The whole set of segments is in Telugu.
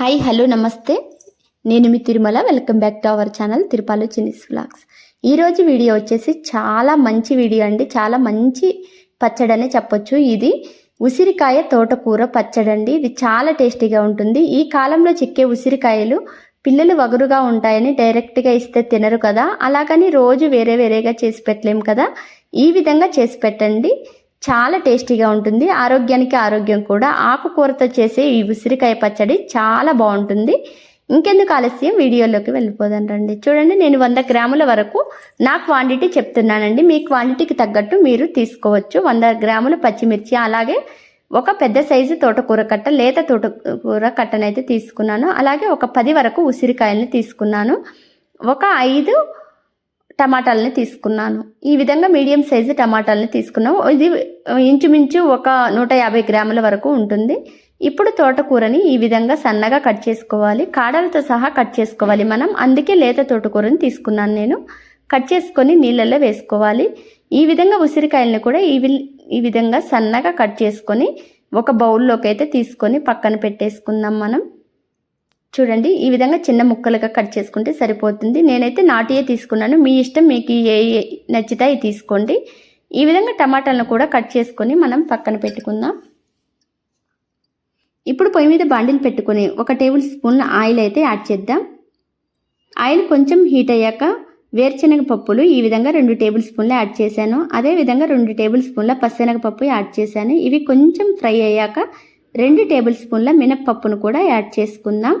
హాయ్ హలో నమస్తే. నేను మీ Tirumala. Welcome back to our channel Tirupalu చినిస్ వ్లాగ్స్ ఈరోజు వీడియో వచ్చేసి చాలా మంచి వీడియో అండి. చాలా మంచి పచ్చడి అనే చెప్పొచ్చు. ఇది ఉసిరికాయ తోటకూర పచ్చడి అండి ఇది చాలా టేస్టీగా ఉంటుంది. ఈ కాలంలో చిక్కే ఉసిరికాయలు పిల్లలు వగరుగా ఉంటాయని డైరెక్ట్గా ఇస్తే తినరు కదా. అలాగని రోజు వేరే వేరేగా చేసి పెట్టలేము కదా. ఈ విధంగా చేసి పెట్టండి. చాలా టేస్టీగా ఉంటుంది. ఆరోగ్యానికి ఆరోగ్యం కూడా. ఆకుకూరతో చేసే ఈ ఉసిరికాయ పచ్చడి చాలా బాగుంటుంది. ఇంకెందుకు ఆలస్యం? వీడియోలోకి వెళ్ళిపోదాం రండి. చూడండి నేను వంద గ్రాముల వరకు నా క్వాంటిటీ చెప్తున్నానండి. మీ క్వాంటిటీకి తగ్గట్టు మీరు తీసుకోవచ్చు. వంద గ్రాముల పచ్చిమిర్చి అలాగే ఒక పెద్ద సైజు తోటకూర కట్ట లేత తోటకూర కట్టనైతే తీసుకున్నాను. అలాగే ఒక పది వరకు ఉసిరికాయల్ని తీసుకున్నాను. ఒక ఐదు టమాటాలని తీసుకున్నాను. ఈ విధంగా మీడియం సైజు టమాటాలని తీసుకున్నాము. ఇది ఇంచుమించు ఒక నూట యాభై గ్రాముల వరకు ఉంటుంది. ఇప్పుడు తోటకూరని ఈ విధంగా సన్నగా కట్ చేసుకోవాలి. కాడలతో సహా కట్ చేసుకోవాలి మనం. అందుకే లేత తోటకూరని తీసుకున్నాను నేను. కట్ చేసుకొని నీళ్ళల్లో వేసుకోవాలి. ఈ విధంగా ఉసిరికాయలను కూడా ఈ ఈ విధంగా సన్నగా కట్ చేసుకొని ఒక బౌల్లోకి అయితే తీసుకొని పక్కన పెట్టేసుకుందాం మనం. చూడండి ఈ విధంగా చిన్న ముక్కలుగా కట్ చేసుకుంటే సరిపోతుంది. నేనైతే నాటియే తీసుకున్నాను. మీ ఇష్టం మీకు ఏ నచ్చితే తీసుకోండి. ఈ విధంగా టమాటాలను కూడా కట్ చేసుకొని మనం పక్కన పెట్టుకుందాం. ఇప్పుడు పొయ్యి మీద బాండిల్ పెట్టుకొని ఒక టేబుల్ స్పూన్ ఆయిల్ అయితే యాడ్ చేద్దాం. ఆయిల్ కొంచెం హీట్ అయ్యాక వేరుశనగ పప్పులు ఈ విధంగా రెండు టేబుల్ స్పూన్లు యాడ్ చేశాను. అదే విధంగా రెండు టేబుల్ స్పూన్ల పచ్చెనగ పప్పు యాడ్ చేశాను. ఇవి కొంచెం ఫ్రై అయ్యాక రెండు టేబుల్ స్పూన్ల మినప్పప్పును కూడా యాడ్ చేసుకుందాం.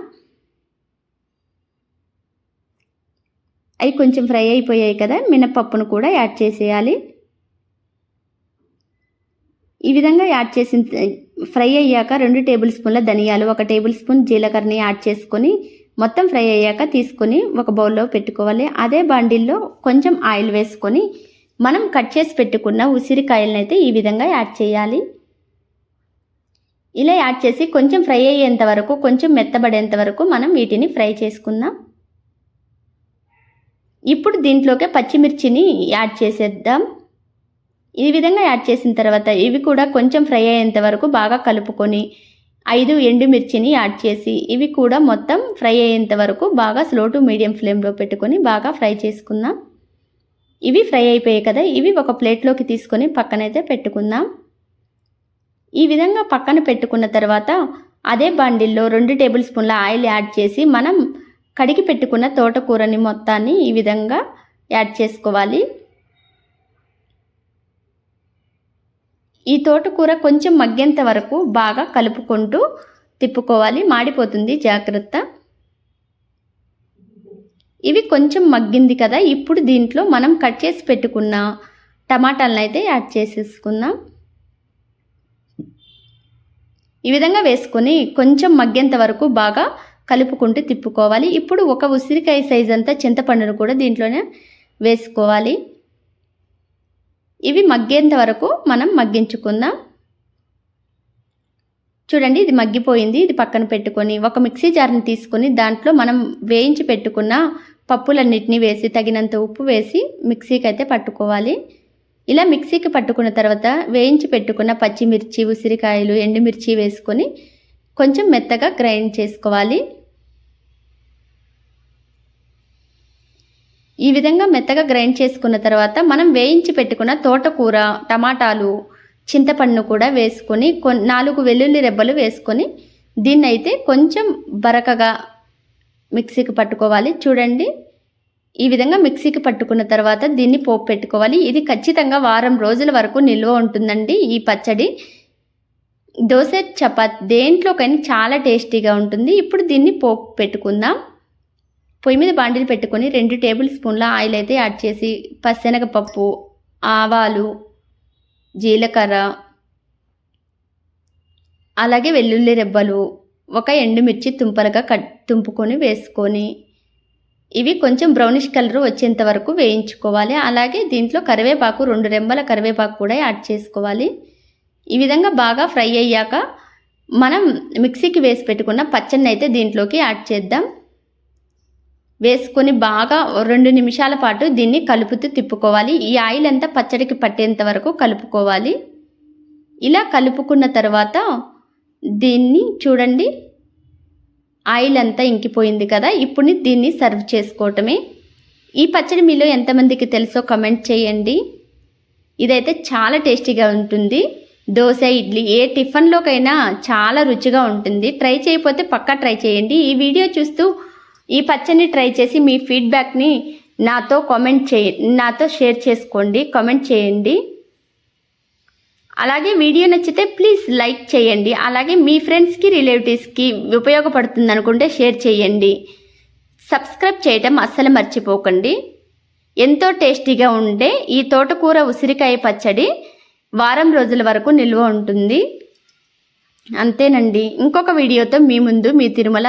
అవి కొంచెం ఫ్రై అయిపోయాయి కదా మినపప్పును కూడా యాడ్ చేసేయాలి. ఈ విధంగా యాడ్ చేసిన ఫ్రై అయ్యాక రెండు టేబుల్ స్పూన్ల ధనియాలు ఒక టేబుల్ స్పూన్ జీలకర్రని యాడ్ చేసుకొని మొత్తం ఫ్రై అయ్యాక తీసుకొని ఒక బౌల్లో పెట్టుకోవాలి. అదే బాండిల్లో కొంచెం ఆయిల్ వేసుకొని మనం కట్ చేసి పెట్టుకున్న ఉసిరికాయలను అయితే ఈ విధంగా యాడ్ చేయాలి. ఇలా యాడ్ చేసి కొంచెం ఫ్రై అయ్యేంత వరకు కొంచెం మెత్తబడేంత వరకు మనం వీటిని ఫ్రై చేసుకుందాం. ఇప్పుడు దీంట్లోకే పచ్చిమిర్చిని యాడ్ చేసేద్దాం. ఈ విధంగా యాడ్ చేసిన తర్వాత ఇవి కూడా కొంచెం ఫ్రై అయ్యేంత వరకు బాగా కలుపుకొని ఐదు ఎండుమిర్చిని యాడ్ చేసి ఇవి కూడా మొత్తం ఫ్రై అయ్యేంత వరకు బాగా స్లో టు మీడియం ఫ్లేమ్లో పెట్టుకొని బాగా ఫ్రై చేసుకుందాం. ఇవి ఫ్రై అయిపోయాయి కదా ఇవి ఒక ప్లేట్లోకి తీసుకొని పక్కనైతే పెట్టుకుందాం. ఈ విధంగా పక్కన పెట్టుకున్న తర్వాత అదే బండిల్లో రెండు టేబుల్ స్పూన్ల ఆయిల్ యాడ్ చేసి మనం కడిగి పెట్టుకున్న తోటకూరని మొత్తాన్ని ఈ విధంగా యాడ్ చేసుకోవాలి. ఈ తోటకూర కొంచెం మగ్గేంత వరకు బాగా కలుపుకుంటూ తిప్పుకోవాలి. మాడిపోతుంది జాగ్రత్త. ఇవి కొంచెం మగ్గింది కదా ఇప్పుడు దీంట్లో మనం కట్ చేసి పెట్టుకున్న టమాటాలను అయితే యాడ్ చేసేసుకుందాం. ఈ విధంగా వేసుకొని కొంచెం మగ్గేంత వరకు బాగా కలుపుకుంటూ తిప్పుకోవాలి. ఇప్పుడు ఒక ఉసిరికాయ సైజ్ అంతా చింతపండును కూడా దీంట్లోనే వేసుకోవాలి. ఇవి మగ్గేంత వరకు మనం మగ్గించుకుందాం. చూడండి ఇది మగ్గిపోయింది. ఇది పక్కన పెట్టుకొని ఒక మిక్సీ జార్ని తీసుకొని దాంట్లో మనం వేయించి పెట్టుకున్న పప్పులన్నిటిని వేసి తగినంత ఉప్పు వేసి మిక్సీకి అయితే పట్టుకోవాలి. ఇలా మిక్సీకి పట్టుకున్న తర్వాత వేయించి పెట్టుకున్న పచ్చిమిర్చి ఉసిరికాయలు ఎండుమిర్చి వేసుకొని కొంచెం మెత్తగా గ్రైండ్ చేసుకోవాలి. ఈ విధంగా మెత్తగా గ్రైండ్ చేసుకున్న తర్వాత మనం వేయించి పెట్టుకున్న తోటకూర టమాటాలు చింతపండు కూడా వేసుకొని నాలుగు వెల్లుల్లి రెబ్బలు వేసుకొని దీన్ని అయితే కొంచెం బరకగా మిక్సీకి పట్టుకోవాలి. చూడండి ఈ విధంగా మిక్సీకి పట్టుకున్న తర్వాత దీన్ని పోపు పెట్టుకోవాలి. ఇది ఖచ్చితంగా వారం రోజుల వరకు నిల్వ ఉంటుందండి ఈ పచ్చడి. దోశ చపాత్ దేంట్లోకైనా చాలా టేస్టీగా ఉంటుంది. ఇప్పుడు దీన్ని పోపు పెట్టుకుందాం. పొయ్యి మీద బాండిలు పెట్టుకొని రెండు టేబుల్ స్పూన్ల ఆయిల్ అయితే యాడ్ చేసి పచ్చెనగపప్పు ఆవాలు జీలకర్ర అలాగే వెల్లుల్లి రెబ్బలు ఒక ఎండుమిర్చి తుంపలుగా కట్ తుంపుకొని వేసుకొని ఇవి కొంచెం బ్రౌనిష్ కలర్ వచ్చేంత వరకు వేయించుకోవాలి. అలాగే దీంట్లో కరివేపాకు రెండు రెమ్మల కరివేపాకు కూడా యాడ్ చేసుకోవాలి. ఈ విధంగా బాగా ఫ్రై అయ్యాక మనం మిక్సీకి వేసి పెట్టుకున్న పచ్చడిని అయితే దీంట్లోకి యాడ్ చేద్దాం. వేసుకొని బాగా రెండు నిమిషాల పాటు దీన్ని కలుపుతూ తిప్పుకోవాలి. ఈ ఆయిల్ అంతా పచ్చడికి పట్టేంత వరకు కలుపుకోవాలి. ఇలా కలుపుకున్న తర్వాత దీన్ని చూడండి. ఆయిల్ అంతా ఇంకిపోయింది కదా ఇప్పుడు దీన్ని సర్వ్ చేసుకోవటమే. ఈ పచ్చడి మీలో ఎంతమందికి తెలుసో కమెంట్ చేయండి. ఇదైతే చాలా టేస్టీగా ఉంటుంది. దోశ ఇడ్లీ ఏ టిఫిన్లోకైనా చాలా రుచిగా ఉంటుంది. ట్రై చేయకపోతే పక్కా ట్రై చేయండి. ఈ వీడియో చూస్తూ ఈ పచ్చడిని ట్రై చేసి మీ ఫీడ్బ్యాక్ని నాతో కామెంట్ చేయ నాతో షేర్ చేసుకోండి కామెంట్ చేయండి. అలాగే వీడియో నచ్చితే ప్లీజ్ లైక్ చేయండి. అలాగే మీ ఫ్రెండ్స్కి రిలేటివ్స్కి ఉపయోగపడుతుంది అనుకుంటే షేర్ చేయండి. సబ్స్క్రైబ్ చేయటం అస్సలు మర్చిపోకండి. ఎంతో టేస్టీగా ఉండే ఈ తోటకూర ఉసిరికాయ పచ్చడి వారం రోజుల వరకు నిల్వ ఉంటుంది. అంతేనండి. ఇంకొక వీడియోతో మీ ముందు మీ తిరుమల